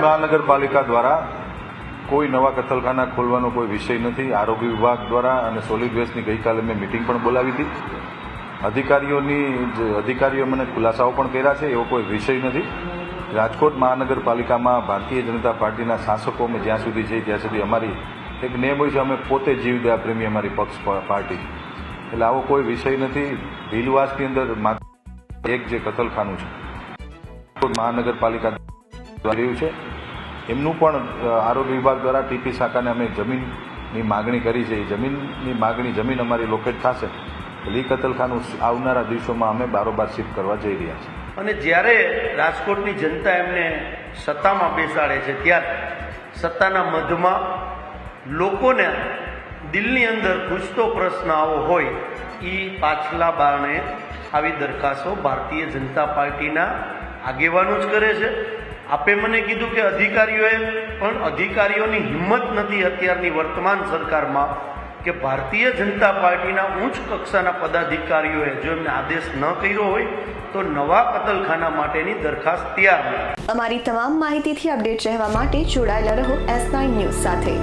મહાનગરપાલિકા દ્વારા કોઈ નવા કતલખાના ખોલવાનો કોઈ વિષય નથી. આરોગ્ય વિભાગ દ્વારા અને સોલિડ વેસ્ટની ગઈકાલે મેં મિટિંગ પણ બોલાવી હતી. અધિકારીઓની અધિકારીઓ મને ખુલાસાઓ પણ કર્યા છે, એવો કોઈ વિષય નથી. રાજકોટ મહાનગરપાલિકામાં ભારતીય જનતા પાર્ટીના શાસકો અમે જ્યાં સુધી છે ત્યાં સુધી અમારી એક નેમ હોય છે, અમે પોતે જીવદયા પ્રેમી અમારી પક્ષ પાર્ટી. એટલે આવો કોઈ વિષય નથી. ભીલવાસની અંદર એક જે કતલખાનું છે. મહાનગરપાલિકા રહ્યું છે. એમનું પણ આરોગ્ય વિભાગ દ્વારા ટીપી શાખાને અમે જમીનની માગણી કરી છે. એ જમીનની માગણી, જમીન અમારી લોકેટ થશે લી કતલખાનું આવનારા દિવસોમાં અમે બારોબાર શિફ્ટ કરવા જઈ રહ્યા છીએ. અને જ્યારે રાજકોટની જનતા એમને સત્તામાં બેસાડે છે, ત્યારે સત્તાના મધમાં લોકોને દિલની અંદર પૂછતો પ્રશ્ન આવો હોય એ પાછલા બારણે આવી દરખાસ્તો ભારતીય જનતા પાર્ટીના આગેવાનો જ કરે છે. આપે મને કીધું કે અધિકારીઓએ પણ અધિકારીઓની હિંમત નથી અત્યારની વર્તમાન સરકારમાં કે ભારતીય જનતા પાર્ટીના ઉચ્ચ કક્ષાના પદાધિકારીઓએ જો એમને આદેશ ન કર્યો હોય તો નવા કતલખાના માટેની દરખાસ્ત તૈયાર અમારી તમામ માહિતીથી અપડેટ રહેવા માટે જોડાયેલા રહો એસ ન્યૂઝ સાથે.